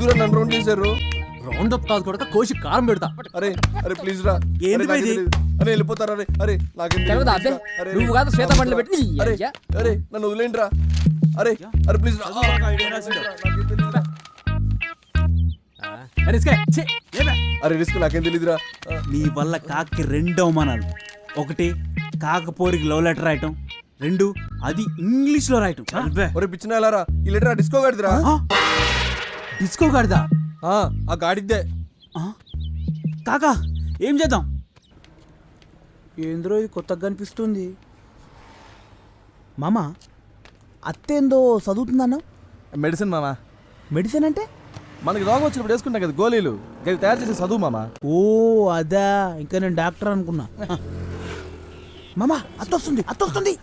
ఎందుకు నన్ను రౌండ్ చేశారు. రౌండ్ అప్ కాదు కొడక కోసి కారం పెడతా. అరే అరే ప్లీజ్ రా. ఏంది ఇది? అరే వెళ్ళిపోతారా? అరే అరే నాకేం అబ్బే? అరే, నువ్వు కాదు శ్వేత బండ్లు పెట్టి నీ అరే. అరే నన్ను వదిలేండి రా అరే అరే ప్లీజ్ రా? అరే రిస్క్? నాకేం తెలీదురా. నీ వల్ల కాకి రెండు అవమానాలు. ఒకటి కాకపోరికి లవ్ లెటర్ రాయటం. రెండు అది ఇంగ్లీష్లో రాయటం. ఒరే పిచ్చిన ఈ లెటర్ డిస్కో ఆ? డిస్కో గాడిదా? ఆ ఆ గాడిద్దే ఆ? కాకా ఏం చేద్దాం? ఏంద్రో ఇది కొత్తగా కనిపిస్తుంది. మామ అత్తేందో చదువుతుందన్న? మెడిసిన్ మామా. మెడిసిన్ అంటే? మనకి రోగం వచ్చినప్పుడు వేసుకుంటాం కదా గోళీలు. అవి తయారు చేసే చదువు మామా. ఓ అదా. ఇంకా నేను డాక్టర్ అనుకున్నా. మామ అత్తొస్తుంది అత్తొస్తుంది.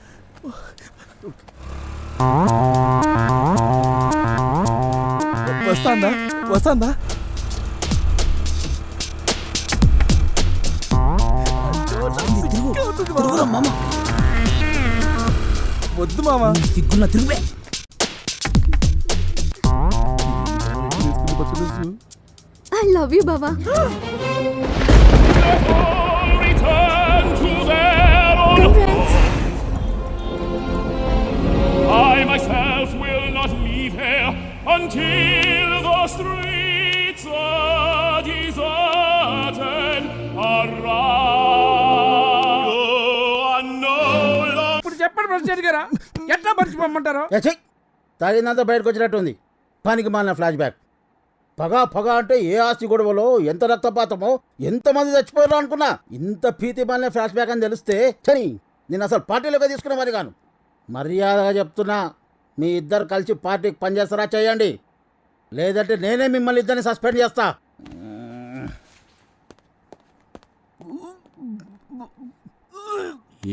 వస్తాందా? వస్తాందా? వద్దు మామా. సిగ్గున్న తిరుగే. ఐ లవ్ యూ బావా మర్చిపోమంటారు ఛీ! తాగిందంతా బయటకు వచ్చినట్టుంది. పనికి మాలిన ఫ్లాష్ బ్యాక్. పగ పగ అంటే ఏ ఆస్తి గొడవలో ఎంత రక్తపాతమో ఎంతమంది చచ్చిపోయారో అనుకున్నా ఇంత భీతి మాలిన ఫ్లాష్ బ్యాక్ అని తెలిస్తే చని నేను అసలు పార్టీలోకి తీసుకున్న మరి కాను. మర్యాదగా చెప్తున్నా మీ ఇద్దరు కలిసి పార్టీకి పనిచేస్తారా చేయండి. లేదంటే నేనే మిమ్మల్ని ఇద్దరిని సస్పెండ్ చేస్తా.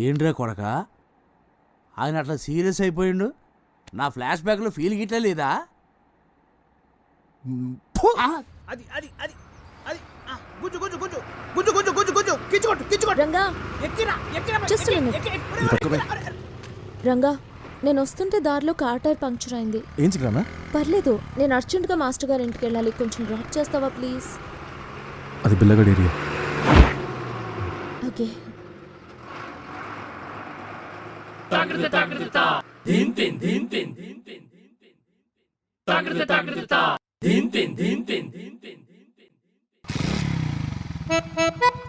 ఏంట్రా కొడక? ఆయన అట్లా సీరియస్ అయిపోయిండు. నా ఫ్లాష్ బ్యాక్లో ఫీల్ గిట్ల లేదా? అది అది అది అది ఆ, గుంజు గుంజు గుంజు గుంజు గుంజు గుంజు గుంజు కిచ్చుకొట్టు కిచ్చుకొట్టు. రంగా! ఎక్కిరా ఎక్కిరా. రంగా నేను వస్తుంటే దారిలో కార్ టైర్ పంక్చర్ అయింది. ఏం పర్లేదు నేను అర్జెంటుగా మాస్టర్ గారి ఇంటికి వెళ్ళాలి. కొంచెం డ్రాప్ చేస్తావా ప్లీజ్? అది బిల్లగడ్ area. Okay Tagrita, tagrita, dintin, dintin, dintin, dintin, tagrita, tagrita, dintin, dintin, dintin, dintin, dintin.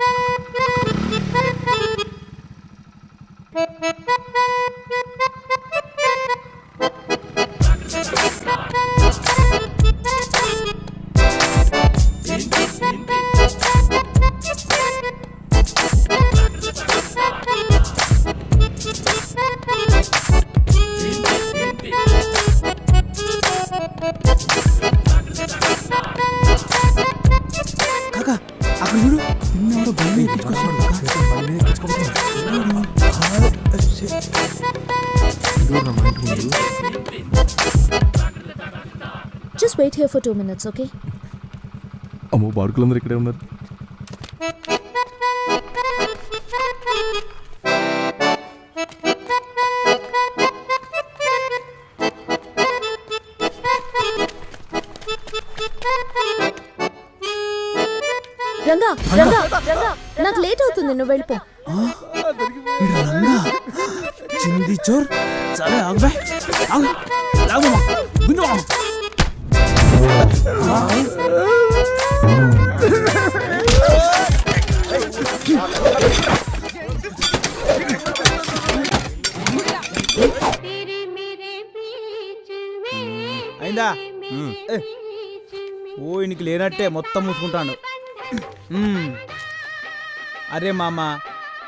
For two minutes okay అమ్మో బాడుకులందరూ ఇక్కడే ఉన్నారు. రంగా రంగా రంగా నాకు లేట్ అవుతుంది నువ్వు వెళ్ళిపో. చింది చోర్ సరే ఆగు ఆగు. అయిందా? ఏ. ఓ ఇనికి లేనట్టే మొత్తం మూసుకుంటాడు మ్మ్. అరే మామ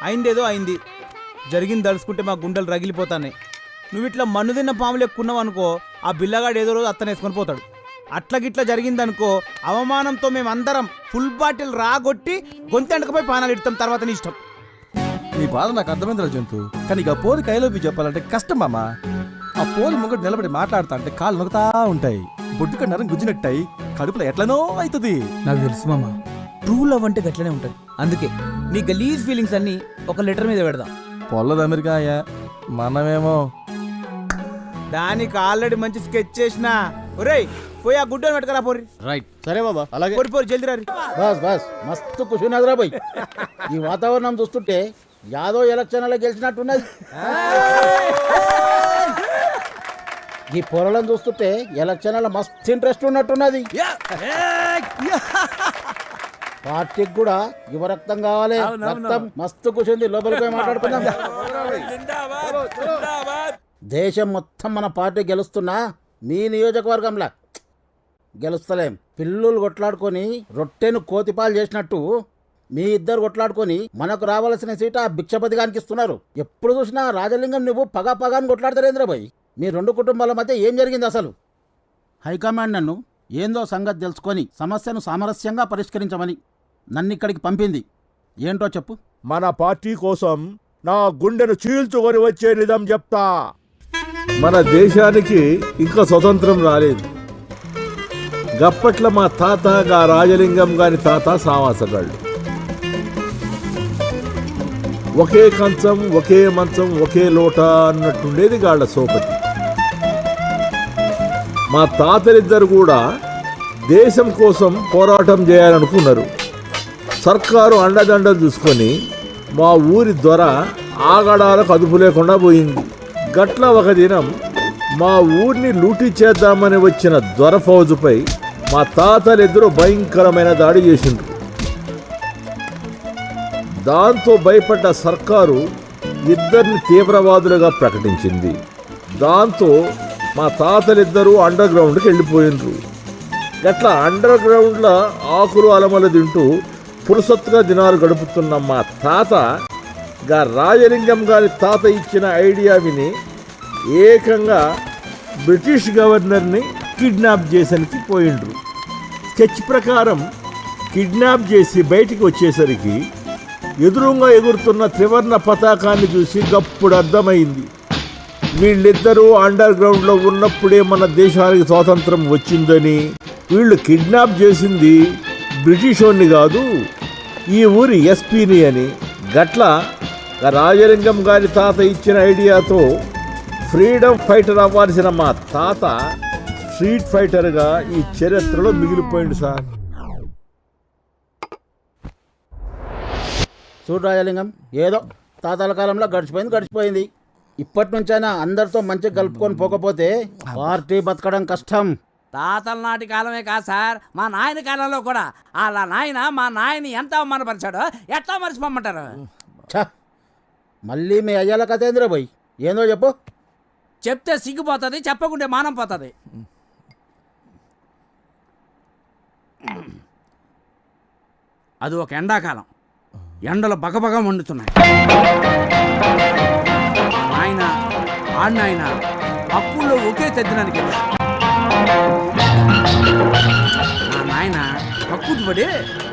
అయిందేదో అయింది. జరిగింది తలుసుకుంటే మా గుండెలు రగిలిపోతాయి నువ్వు ఇట్లా మన్ను తిన్న పాములు ఎక్కున్నావు అనుకో ఆ బిల్లగాడు ఏదో రోజు అత్తను వేసుకొని పోతాడు. అట్లా గిట్లా జరిగిందనుకో అవమానంతో మేమందరం ఫుల్ బాటిల్ రాగొట్టి గొంతెండకపోయి పానాలు ఇడతాం తర్వాత నీ ఇష్టం. నీ బాధ నాకు అర్థమైందిరా జంతు. కానీ ఇక పోరు కైలోపి చెప్పాలంటే కష్టం మామా. ఆ పోరి ముంగట నిలబడి మాట్లాడుతా అంటే కాళ్ళు నొక్కుతా ఉంటాయి. బొడ్డు కన్నారం గుజ్జినట్టాయి కడుపులో ఎట్లనో అవుతుంది నాకు తెలుసు మామ. ట్రూ లవ్ అంటే గట్లనే ఉంటుంది. అందుకే నీ గలీజ్ ఫీలింగ్స్ అన్ని ఒక లెటర్ మీద పెడదాం. పొల్లది అమెరికా అయ్యా మనమేమో. దానికి ఆల్రెడీ మంచి స్కెచ్ చేసిన. ఒరేయ్ పోయి ఆ గుడ్డని పెట్టుకరా పోరి రైట్. సరే బాబా అలాగే. పోరి పోరి జల్దీ రారి. బస్ బస్ మస్తు కుషునదిరా పోయి ఈ వాతావరణం చూస్తుంటే యాదో ఎలక్షన్లో గెలిచినట్టున్నది. ఈ పొరలను చూస్తుంటే ఎలక్షన్ల మస్తు ఇంట్రెస్ట్ ఉన్నట్టున్నది. పార్టీకి కూడా యువ రక్తం కావాలి రక్తం మస్తు కూర్చుంది. లోపలికి పోయి మాట్లాడుకుందాం. దేశం మొత్తం మన పార్టీ గెలుస్తున్నా మీ నియోజకవర్గంలా. గెలుస్తలేం. పిల్లులు కొట్లాడుకొని రొట్టెను కోతిపాలు చేసినట్టు మీ ఇద్దరు కొట్లాడుకొని మనకు రావాల్సిన సీట ఆ భిక్షపతి గానికి ఇస్తున్నారు. ఎప్పుడు చూసినా రాజలింగం నువ్వు పగా పగాని కొట్లాడతారేంద్ర భయ్ మీ రెండు కుటుంబాల మధ్య ఏం జరిగింది అసలు? హైకమాండ్ నన్ను ఏందో సంగతి తెలుసుకొని సమస్యను సామరస్యంగా పరిష్కరించమని నన్ను ఇక్కడికి పంపింది. ఏంటో చెప్పు. మన పార్టీ కోసం నా గుండెను చీల్చుకొని వచ్చే నిజం చెప్తా. మన దేశానికి ఇంకా స్వతంత్రం రాలేదు. గప్పట్ల మా తాత గా రాజలింగం గారి తాత సావాసగాళ్ళు. ఒకే కంచం ఒకే మంచం ఒకే లోట అన్నట్టుండేది గాళ్ళ సోపతి. మా తాతలిద్దరు కూడా దేశం కోసం పోరాటం చేయాలనుకున్నారు. సర్కారు అండదండలు చూసుకొని మా ఊరి దొర ఆగడాలకు అదుపు లేకుండా పోయింది. గట్ల ఒక దినం మా ఊరిని లూటీ చేద్దామని వచ్చిన దొర ఫౌజుపై మా తాతలిద్దరూ భయంకరమైన దాడి చేసిండ్రు. దాంతో భయపడ్డ సర్కారు ఇద్దరిని తీవ్రవాదులుగా ప్రకటించింది. దాంతో మా తాతలిద్దరూ అండర్ గ్రౌండ్కి వెళ్ళిపోయిండ్రు. గట్ల అండర్ గ్రౌండ్లో ఆకులు అలమలు తింటూ పురుసత్తుగా దినాలు గడుపుతున్న మా తాత గా రాజలింగం గారి తాత ఇచ్చిన ఐడియా విని ఏకంగా బ్రిటిష్ గవర్నర్ని కిడ్నాప్ చేసనికి పోయిండ్రు. స్కెచ్ ప్రకారం కిడ్నాప్ చేసి బయటికి వచ్చేసరికి ఎదురుగా ఎగురుతున్న త్రివర్ణ పతాకాన్ని చూసి గప్పుడు అర్థమైంది. వీళ్ళిద్దరూ అండర్ గ్రౌండ్లో ఉన్నప్పుడే మన దేశానికి స్వాతంత్రం వచ్చిందని వీళ్ళు కిడ్నాప్ చేసింది బ్రిటిష్ వాడిని కాదు ఈ ఊరి ఎస్పీని అని. గట్ల రాజలింగం గారి తాత ఇచ్చిన ఐడియాతో ఫ్రీడమ్ ఫైటర్ అవ్వాల్సిన మా తాత స్ట్రీట్ ఫైటర్గా ఈ చరిత్రలో మిగిలిపోయింది సార్. చూడు రాజలింగం ఏదో తాతల కాలంలో గడిచిపోయింది గడిచిపోయింది. ఇప్పటి నుంచైనా అందరితో మంచిగా కలుపుకొని పోకపోతే పార్టీ బతకడం కష్టం. తాతల నాటి కాలమే కాదు సార్. మా నాయన కాలంలో కూడా అలా నాయన మా నాయని ఎంత అవమానపరిచాడో ఎట్లా మర్చిపోమంటారు? ఛ మళ్ళీ మీ అయ్యాల కథేంద్ర పోయి ఏందో చెప్పు. చెప్తే సిగ్గుపోతుంది చెప్పకుంటే మానం పోతుంది. అది ఒక ఎండాకాలం. ఎండలు బగబగ మండుతున్నాయి. ఆయన ఆడినాయన. అప్పుల్లో ఒకే తెద్దడానికి వెళ్ళారు నా నాయన తక్కువ పడి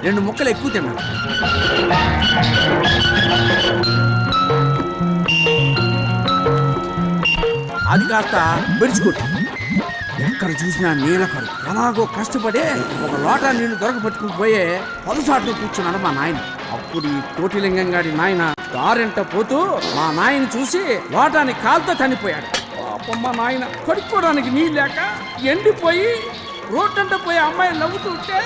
రెండు ముక్కలు ఎక్కువ తిన్నాను అది కాస్త విడిచికొట్టు ఎక్కడ చూసినా నీళ్ళ ఎలాగో కష్టపడే ఒక లోటా నీళ్ళు దొరకబట్టుకుని పోయే పలుసాట్లు కూర్చున్నాడు మా నాయన. అప్పుడు ఈ కోటిలింగం గారి నాయన దారింట పోతూ మా నాయన చూసి లోటాని కాలుతో చనిపోయాడు. పాపం మా నాయన కడుక్కోవడానికి నీళ్ళు లేక ఎండిపోయి రోడ్డంట పోయి అమ్మాయి నవ్వుతుంటే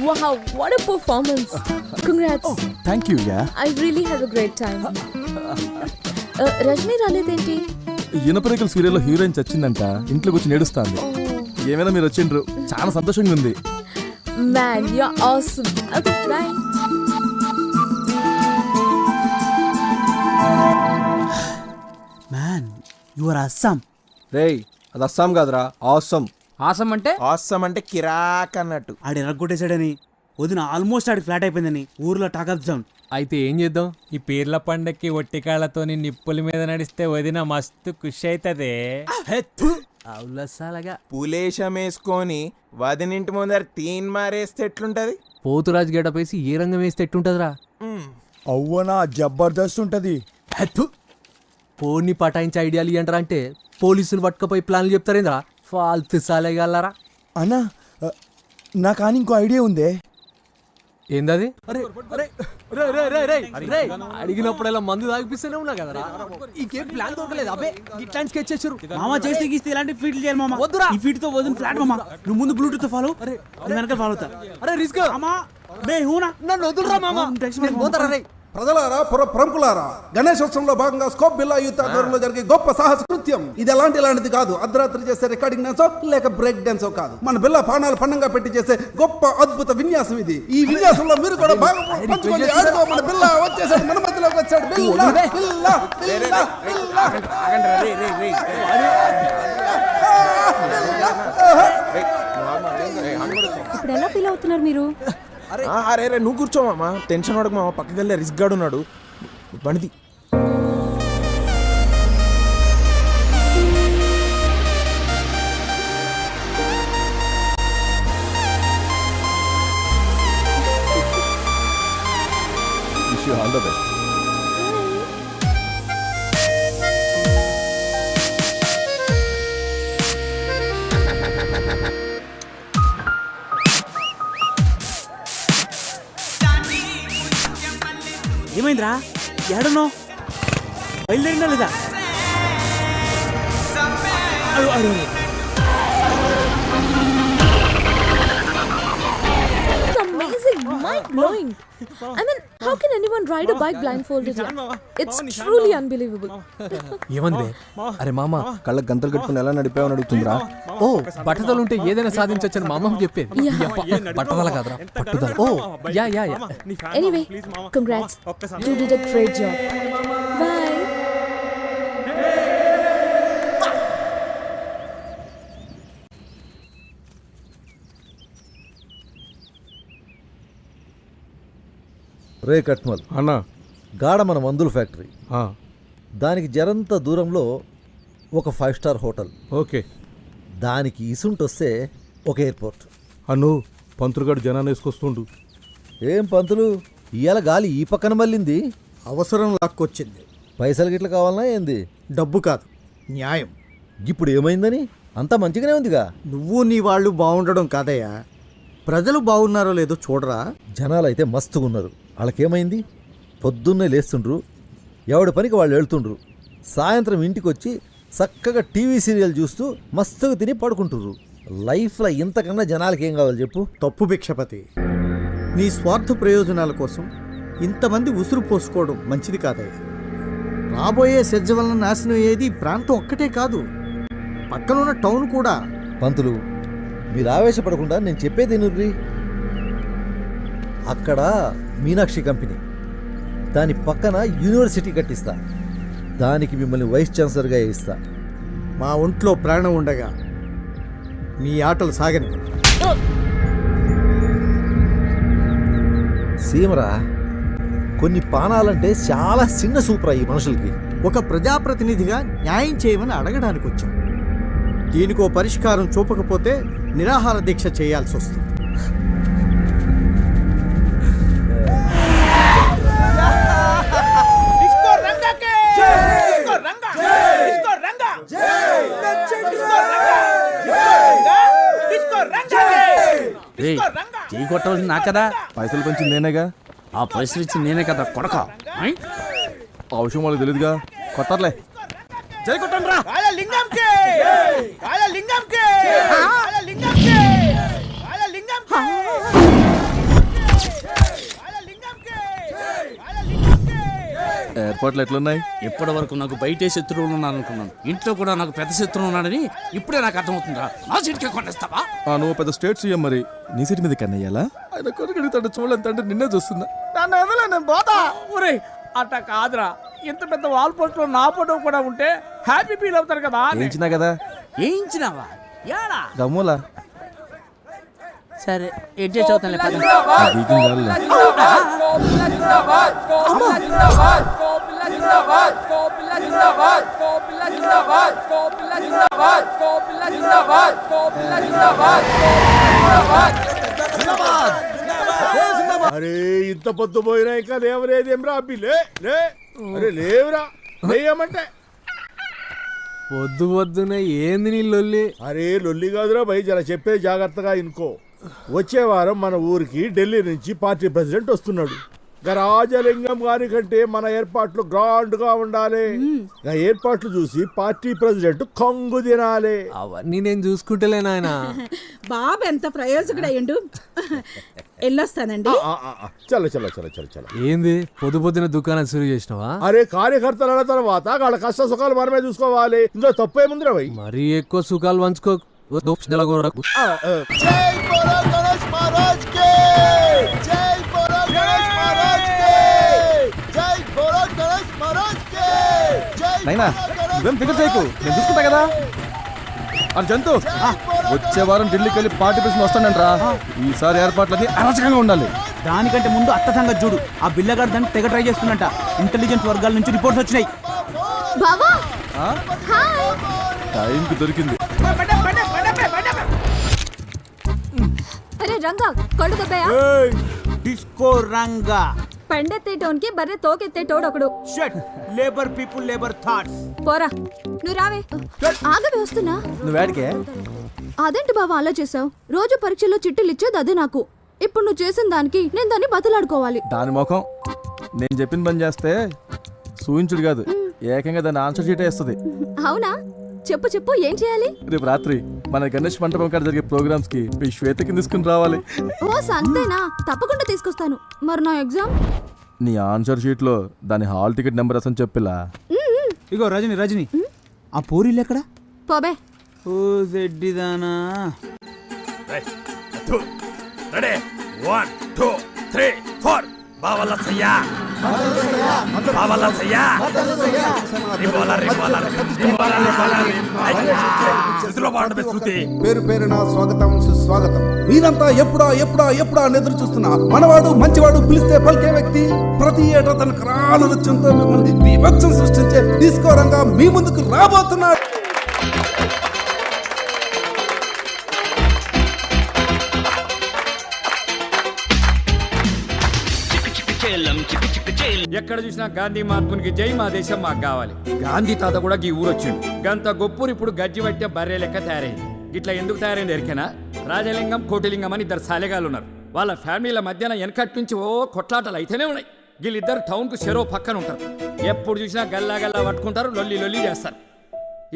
Wow, what a performance. Congrats. Thank you yeah I really had a great time. Uh, Rajani రాలేదేంటి? ఇనపరేకల సీరియల్లో హీరోయిన్ చచ్చిందంట. ఇంట్లో కూర్చొని ఏడుస్తాంది ఏమైనా మీరు వచ్చిండ్రు? చాలా సంతోషంగా ఉంది. Man you awesome okay bye man your awesome రేయ్ అది అస్సాం కాదురా ఆసమ్. ఆసం అంటే? ఆస్సాం అంటే కిరాక్ అన్నట్టు. ఆడు ఎరగొట్టేశాడని వదిన ఆల్మోస్ట్ ఆడి ఫ్లాట్ అయిపోయిందని ఊర్లో టాక్ అయితే ఏం చేద్దాం? ఈ పీర్ల పండక్కి ఒట్టి కాళ్ళతోని నిప్పుల మీద నడిస్తే వదిన మస్తు ఖుషి అవుతుంది అవులసాలగా పులేశం వేసుకొని వదినింటి ముందర తీన్ మారేస్తే ఎట్లుంటది? పోతురాజు గడపేసి ఏ రంగం వేస్తే ఎట్టుంటదిరా అవ్వనా జబర్దస్త్ ఉంటది. పోని పటాయించే ఐడియాలు ఇయ్యంటారా అంటే పోలీసులు పట్టుకపోయి ప్లాన్లు చెప్తారేంద్రా? ఫాల్తు సాలేగలరా అన్నా నా కానీ ఇంకో ఐడియా ఉందే. ఏందది? అరే అరే రే రే రే రే రే అడిగినప్పుడల్లా మందు తాగిపిస్తూనే ఉన్నా కదరా? ఇంకేం ప్లాన్ దొరకలేదు. అబే ఇట్లాంటి స్కెచ్ చేసారు మామ చేస్తే గీస్తే ఇలాంటి ఫీట్లు చేయాలి మామ. వద్దురా. ఈ ఫీట్తో వదిన ఫ్లాట్ మామ. నువ్వు ముందు బ్లూటూత్ ఫాలో అరే వెనక ఫాలో అవుతా. అరే రిస్క్ మామా బే హూనా? నన్ను వదులురా మామ. నేను పోతారా రే ప్రజలారా పుర ప్రముఖులారా గణేశోత్సవంలో భాగంగా స్కోప్ బిల్లా యూత్ ఆధ్వర్యంలో జరిగే గొప్ప సాహస కృత్యం ఇది ఎలాంటి ఇలాంటిది కాదు. అర్ధరాత్రి చేసే రికార్డింగ్ డాన్సో లేక బ్రేక్ డాన్సో కాదు. మన బిల్లా పానాలు పండంగా పెట్టి చేసే గొప్ప అద్భుత విన్యాసం ఇది. ఈ విన్యాసంలో మీరు కూడా భాగం పంచుకోండి. ఆడుకో మన బిల్ల వచ్చేసాడు మన మధ్యలోకి వచ్చాడు బిల్లా బిల్లా బిల్లా బిల్లా. ఇప్పుడు ఎలా ఫీల్ అవుతున్నారు మీరు? అరే రే నువ్వు కూర్చోమా టెన్షన్ పడకు మామ. పక్కకి వెళ్ళే రిస్క్ గాడు ఉన్నాడు. బండిది. ఆల్ ద బెస్ట్ ఏమైందిరా? ఎడనో బయలుదేరినా లేదా? అడు అడు blowing. I mean, how can anyone ride a bike blindfolded? It's truly unbelievable. ఏమంది బే? అరే మామ కళ్ళకి గంతలు కట్టుకుని ఎలా నడిపావని అడుగుతుందిరా ఓ పట్టుదల ఉంటే ఏదైనా సాధించొచ్చని మా అమ్మకి చెప్పేది పట్టుదల కాదురా పట్టుదల ఓ yeah yeah yeah Anyway, congrats. You did a great job. Bye. రే కట్మల్ అన్న. గాఢ మన మందుల ఫ్యాక్టరీ. దానికి జరంత దూరంలో ఒక ఫైవ్ స్టార్ హోటల్. ఓకే. దానికి ఇసుంటొస్తే ఒక ఎయిర్పోర్ట్. అన్ను పంతులుగాడు జనాన్ని వేసుకొస్తుండు. ఏం పంతులు? ఇవాళ గాలి ఈ పక్కన మళ్ళింది. అవసరం లాక్కొచ్చింది. పైసలు గిట్ల కావాలనా ఏంది? డబ్బు కాదు న్యాయం. ఇప్పుడు ఏమైందని? అంతా మంచిగానే ఉందిగా. నువ్వు నీ వాళ్ళు బాగుండడం కాదయ్యా. ప్రజలు బాగున్నారో లేదో చూడరా. జనాలు అయితే మస్తుగా ఉన్నారు వాళ్ళకేమైంది? పొద్దున్నే లేస్తుండ్రు. ఎవడి పనికి వాళ్ళు వెళ్తుండ్రు. సాయంత్రం ఇంటికి వచ్చి చక్కగా టీవీ సీరియల్ చూస్తూ మస్తుగా తిని పడుకుంటుర్రు లైఫ్లో ఇంతకన్నా జనాలకి ఏం కావాలి చెప్పు? తప్పు భిక్షపతి. నీ స్వార్థ ప్రయోజనాల కోసం ఇంతమంది ఉసురు పోసుకోవడం మంచిది కాదయ్యా. రాబోయే సెజ్జ వలన నాశనం అయ్యేది ప్రాంతం ఒక్కటే కాదు. పక్కనున్న టౌన్ కూడా. పంతులు మీరు ఆవేశపడకుండా నేను చెప్పేది నుర్రి అక్కడ మీనాక్షి కంపెనీ. దాని పక్కన యూనివర్సిటీ కట్టిస్తా. దానికి మిమ్మల్ని వైస్ ఛాన్సలర్గా ఇస్తా. మా ఒంట్లో ప్రాణం ఉండగా మీ ఆటలు సాగని. సీమరా కొన్ని పానాలంటే చాలా చిన్న సూపరా ఈ మనుషులకి. ఒక ప్రజాప్రతినిధిగా న్యాయం చేయమని అడగడానికి వచ్చాం దీనికో పరిష్కారం చూపకపోతే నిరాహార దీక్ష చేయాల్సి వస్తుంది నా కదా? పైసలు పెంచింది నేనేగా? ఆ పైసలు ఇచ్చి నేనే కదా కొడక. ఆ విషయం వాళ్ళకి తెలియదుగా కొట్టర్లే జై కొట్టండి రా లింగంకే లింగంకే ఎయిర్పోర్ట్లు ఎట్లున్నాయి? ఇప్పటి వరకు నాకు బయటే శత్రువులు ఉన్నారనుకున్నాను. ఇంట్లో కూడా నాకు పెద్ద శత్రువు ఉన్నాడని ఇప్పుడే నాకు అర్థమవుతుందా నా సీట్కే కొట్టేస్తావా? ఆ, నువ్వు పెద్ద స్టేట్ సీఎం మరి. నీ సీట్ మీద కన్నయ్యాలా ఆయన అడుగుతాడు చూడలేదు అంటే నిన్నే చూస్తున్నా. నన్ను వదలే నేను పోతా. ఒరే అట్ట కాదురా. ఇంత పెద్ద వాల్ పోస్ట్ నా ఫోటో కూడా ఉంటే హ్యాపీ ఫీల్ అవుతారు కదా. ఏంచినా కదా? ఏంచినావా? యాడా గమ్ములా? సరే ఏం చేసి అవుతాను. అరే ఇంత పొద్దు పోయినా ఇంకా లేవరేది ఏం రా అబ్బి? లే లే. అరే లేవురా. లేయమంటే. పొద్దు పొద్దున ఏంది నీ లొల్లి? అరే లొల్లి కాదురా భయ్ జర చెప్పే జాగ్రత్తగా ఇనుకో. వచ్చే వారం మన ఊరికి ఢిల్లీ నుంచి పార్టీ ప్రెసిడెంట్ వస్తున్నాడు. రాజలింగం గారి కంటే మన ఏర్పాట్లు గ్రాండ్గా ఉండాలి ఏర్పాట్లు చూసి పార్టీ ప్రెసిడెంట్ కంగు తినాలి. అవన్నీ నేను చూసుకుంటలే నాయన. బాబు ఎంత ప్రయోజకుడయ్యండు. వెళ్ళొస్తానండి ఆ, ఆ, ఆ, చలో చలో చలో చలో చలో ఏంది? పొద్దు పొద్దున దుకాణం సురు చేసినావా? అరే కార్యకర్తల అన్న తర్వాత వాళ్ళ కష్ట సుఖాలు మనమే చూసుకోవాలి. ఇందులో తప్పేముందిరా భయ్? మరీ ఎక్కువ సుఖాలు పంచుకో. ఓ దోపు నెలగొరకు. ఆ, ఆ, నైనా నువ్వేం ఫికర్ చేయకు నేను చూసుకుంటా కదా? అది జంతు ఆ, వచ్చే వారం ఢిల్లీకి వెళ్ళి పార్టీ పిలిచి వస్తానంట్రా. ఈసారి ఏర్పాట్లన్నీ అరచకంగా ఉండాలి. దానికంటే ముందు అత్త సంగతి చూడు. ఆ బిల్లగాడు దాన్ని తెగ ట్రై చేస్తున్నట్ట ఇంటెలిజెన్స్ వర్గాల నుంచి రిపోర్ట్స్ వచ్చినాయి. టైంకి దొరికింది. కళ్ళు దెబ్బయా? డిస్కో రంగా. పెండెత్తేటోన్కి బర్రె తోకెత్తేటోడు ఒకడు. Shut labour people labour thoughts పోరా నువ్వు రావే. ఆగవే వస్తున్నా. నువ్వు వేడికే అదేంటి బావ అలా చేసావు రోజు పరీక్షలో చిట్టులు ఇచ్చేది అదే నాకు. ఇప్పుడు నువ్వు చేసిన దానికి నేను దాన్ని బతలాడుకోవాలి. దాని ముఖం నేను చెప్పిన పని చేస్తే సూయించుడు కాదు. ఏకంగా దాని ఆన్సర్ షీటే ఇస్తుంది. అవునా? చెప్పు చెప్పు ఏం చేయాలి? రేపు రాత్రి మన గణేష్ మంటపం కాడ జరిగే ప్రోగ్రామ్స్కి మీ శ్వేతకి తీసుకుని రావాలి. ఓ సంతేనా? తప్పకుండా తీసుకొస్తాను. మరి నా ఎగ్జామ్? నీ ఆన్సర్ షీట్లో దాని హాల్ టికెట్ నెంబర్ అసలు చెప్పిలా. ఇగో రజని రజని. ఆ పూరీలు ఎక్కడ? పోబే. ఓ జెడ్డిదానా. Ready one two three four బావల సయ్యా బావల సయ్యా రిబోలా రిబోలా రిబోలా శృతి. పేరు పేరున స్వాగతం సుస్వాగతం. మీరంతా ఎప్పుడా ఎప్పుడా ఎప్పుడా అని ఎదురు చూస్తున్నా. మనవాడు మంచివాడు పిలిస్తే పలికే వ్యక్తి ప్రతి ఏటా తన కరాల నృత్యంతో మిమ్మల్ని బీభత్సం సృష్టించే తీసుకోరంగా మీ ముందుకు రాబోతున్నాడు. ఎక్కడ చూసినా గాంధీ మహాత్మునికి జై మా దేశం మాకు కావాలి. గాంధీ తాత కూడా ఈ ఊరు వచ్చిండు గంత గొప్పూరు ఇప్పుడు గజ్జి పట్టే బర్రె లెక్క తయారైంది. ఇట్లా ఎందుకు తయారైంది ఎరికేనా? రాజలింగం కోటిలింగం అని ఇద్దరు సాలెగాలు ఉన్నారు. వాళ్ళ ఫ్యామిలీల మధ్యన వెనకటి నుంచి ఓ కొట్లాటలు అయితేనే ఉన్నాయి. వీళ్ళిద్దరు టౌన్కు చెరో పక్కన ఉంటారు. ఎప్పుడు చూసినా గల్లా గల్లా పట్టుకుంటారు లొల్లి లొల్లి చేస్తారు.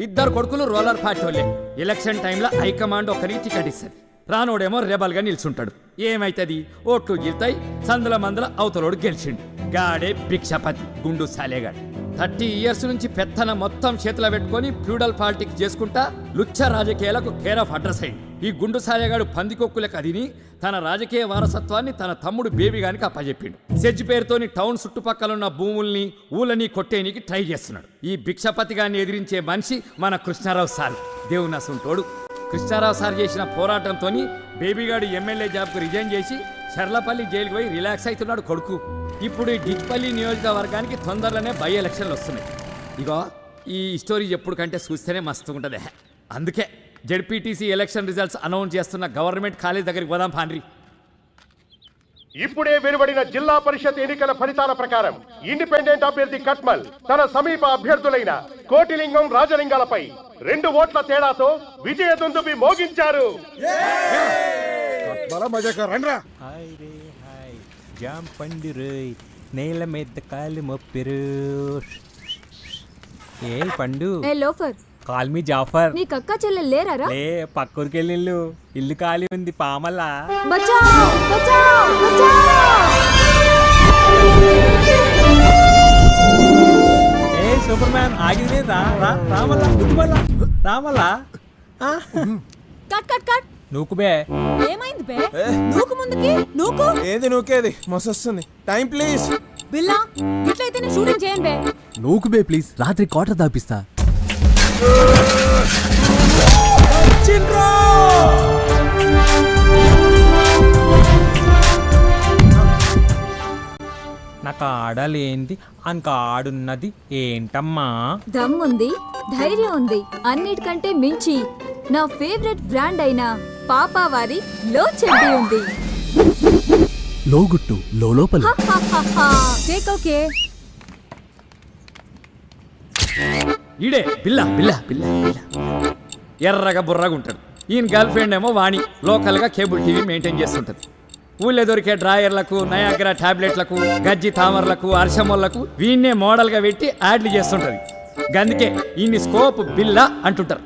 ఇద్దరు కొడుకులు రోలర్ పార్టీ వాళ్ళే. ఎలక్షన్ టైంలో హైకమాండ్ ఒకరికి టికెట్ ఇస్తుంది. రానోడేమో రెబల్గా నిల్చుంటాడు. ఏమైతుంది? ఓట్లు గెలుతాయి సందుల మందుల అవతలోడు గెలిచిండు. గాడే భిక్షపతి గుండు సాలేగాడు థర్టీ ఇయర్స్ నుంచి పెత్తన మొత్తం చేతిలో పెట్టుకొని ఫ్యూడల్ పాలిటిక్స్ చేసుకుంటా లుచ్చ రాజకీయాలకు కేర్ ఆఫ్ అడ్రస్ అయింది ఈ గుండు సాలేగాడు పందికొక్కులకు అదిని తన రాజకీయ వారసత్వాన్ని తన తమ్ముడు బేబీ అప్పజెప్పిండు. సెజ్ పేరుతోని టౌన్ చుట్టుపక్కల ఉన్న భూముల్ని ఊలని కొట్టేనికి ట్రై చేస్తున్నాడు. ఈ భిక్షపతిగాన్ని ఎదిరించే మనిషి మన కృష్ణారావు సార్. దేవుని కృష్ణారావు సార్ చేసిన పోరాటంతో బేబీగాడు ఎమ్మెల్యే జాబ్కు రిజైన్ చేసి చర్లపల్లి జైలుకు పోయి రిలాక్స్ అవుతున్నాడు కొడుకు. ఇప్పుడు ఈ డిచ్పల్లి నియోజకవర్గానికి తొందరలోనే బై ఎలక్షన్లు వస్తున్నాయి. ఇగో ఈ స్టోరీ ఎప్పుడు కంటే చూస్తేనే మస్తు ఉంటుంది. అందుకే జెడ్పీటీసీ ఎలక్షన్ రిజల్ట్స్ అనౌన్స్ చేస్తున్న గవర్నమెంట్ కాలేజ్ దగ్గరికి పోదాం పాండ్రి. ఇప్పుడే వెలువడిన జిల్లా పరిషత్ ఎన్నికల ఫలితాల ప్రకారం ఇండిపెండెంట్ అభ్యర్థి కట్మల్ తన సమీప అభ్యర్థులైన కోటిలింగం రాజలింగాలపై రెండు ఓట్ల తేడాతో విజయ దుందుబి మోగించారు. నేల మీద కాలు మొప్పిరు ఏ పండు. ఏ లోఫర్? Call me Jafar. నీ కక్క చెల్లెలు లేరారా? లే పక్కూరికి వెళ్ళి ఇల్లు ఇల్లు ఖాళీ ఉంది పామల్లా. బచావ్ బచావ్ బచావ్. ఏ సూపర్ మ్యాన్ ఆగింది రా రా రామల్లా గుద్దుమల్లా రామల్లా. Cut cut cut. నువ్వు బే. ఏమైంది బే? నూకు ముందుకి నూకు. ఏది నూకేది? మస్తు వస్తుంది టైం ప్లీజ్. బిల్లా ఇట్లయితే నేను షూటింగ్ చేయను బే. నూకు బే ప్లీజ్. రాత్రి క్వార్టర్ దాపిస్తా. నాకు ఆడలేంది అంక ఆడున్నది ఏంటమ్మా? దమ్ముంది ధైర్యం ఉంది అన్నిటికంటే మించి నా ఫేవరెట్ బ్రాండ్ అయిన పాపావారి లో చెడ్డి ఉంది. లోగుట్టు లోపల. Cake okay. ఈడే బిల్ల బిల్ల బిల్ల బిల్ల. ఎర్రగా బుర్రగా ఉంటాడు. ఈయన గర్ల్ ఫ్రెండ్ ఏమో వాణి. లోకల్గా కేబుల్ టీవీ మెయింటైన్ చేస్తుంటది. ఊళ్ళో దొరికే డ్రాయర్లకు నయాగ్రా టాబ్లెట్లకు గజ్జి తామర్లకు అర్షమోళ్ళకు వీన్నే మోడల్గా పెట్టి యాడ్లు చేస్తుంటది. గందుకే ఇన్ని స్కోప్ బిల్లా అంటుంటారు.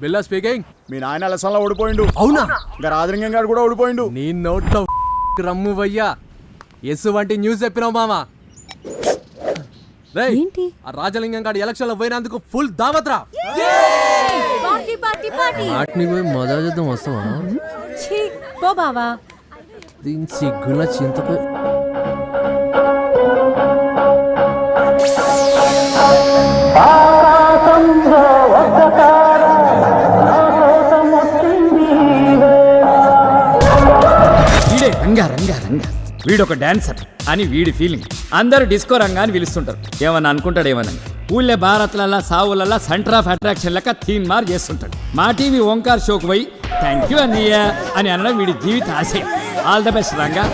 బిల్లా స్పీకింగ్. మీ నాయన అలసంలో ఓడిపోయిండు. అవునా? ఇంకా రాజలింగం గారు కూడా ఓడిపోయిండు. నీ నోట్లో రమ్ము వయ్యా. ఎస్ వంటి న్యూస్ చెప్పినావు మామా. రేయ్, ఏంటి? ఆ రాజలింగం గారి ఎలక్షన్లో పోయినందుకు ఫుల్ దావత్రా పార్టీ పార్టీ పార్టీ. వాటిని పోయి మజా చేద్దాం వస్తావా? ఛీ పో బావా. దీని సిగ్గుల చింతకు వీడొక డాన్సర్ అని వీడి ఫీలింగ్. అందరూ డిస్కో రంగా అని పిలుస్తుంటారు. ఏమన్నా అనుకుంటాడు ఏమన్నా ఊళ్ళే భారత్లల్లా సావులల్లా సెంటర్ ఆఫ్ అట్రాక్షన్ లెక్క థీమ్ మార్ చేస్తుంటాడు. మా టీవీ ఓంకార్ షోకు పోయి థ్యాంక్ యూ అన్నయ్య అని అనడం వీడి జీవిత ఆశయం. All the best Ranga.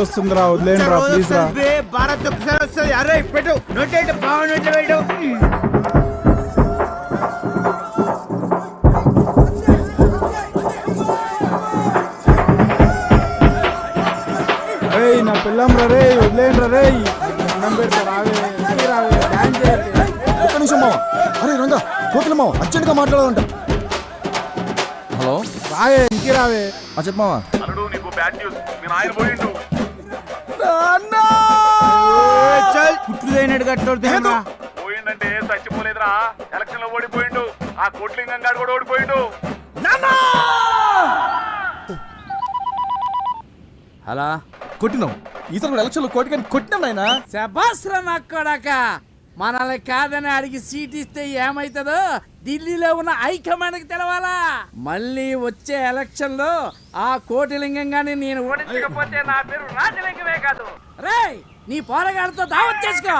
వచ్చేస్తుందిరా వదిలేండి రా ప్లీజ్ రా. భారత్ ఒకసారి వస్తుంది. అరే పెట్టు నోటేట్ బాగున్నట్లు పెట్టు. రేయ్ నా పిల్లం రా రేయ్ వదిలేండి రా రేయ్. దండం పెడతా రావే రావే డాన్స్ చేయాలి. ఒక్క నిమిషం మామ అరే రంగా కోకిల మామ అర్జెంట్గా మాట్లాడాలంట. హలో? రావే ఇంటికి రావే. ఆ చెప్పు మామ కుట్లు లేనట్టు కట్టోడుతున్నా పోయిందంటే చచ్చిపోలేదురా. ఎలక్షన్లో ఓడిపోయిండు. ఆ కోట్లింగం గారు కూడా ఓడిపోయిండు. అలా కొట్టినాం ఈసారి కూడా ఎలక్షన్లో కోటికని కొట్టినాం నాయనా? శబాస్రా నక్కడాక మనల్ని కాదని అడిగి సీట్ ఇస్తే ఏమైతుందో ఢిల్లీలో ఉన్న హైకమాండ్కి తెలవాలా? మళ్ళీ వచ్చే ఎలక్షన్లో ఆ కోటిలింగంగాని నేను ఓడించకపోతే నా పేరు రాజలింగమే కాదు. రే నీ పోరగాడితో దావత్ చేసుకో.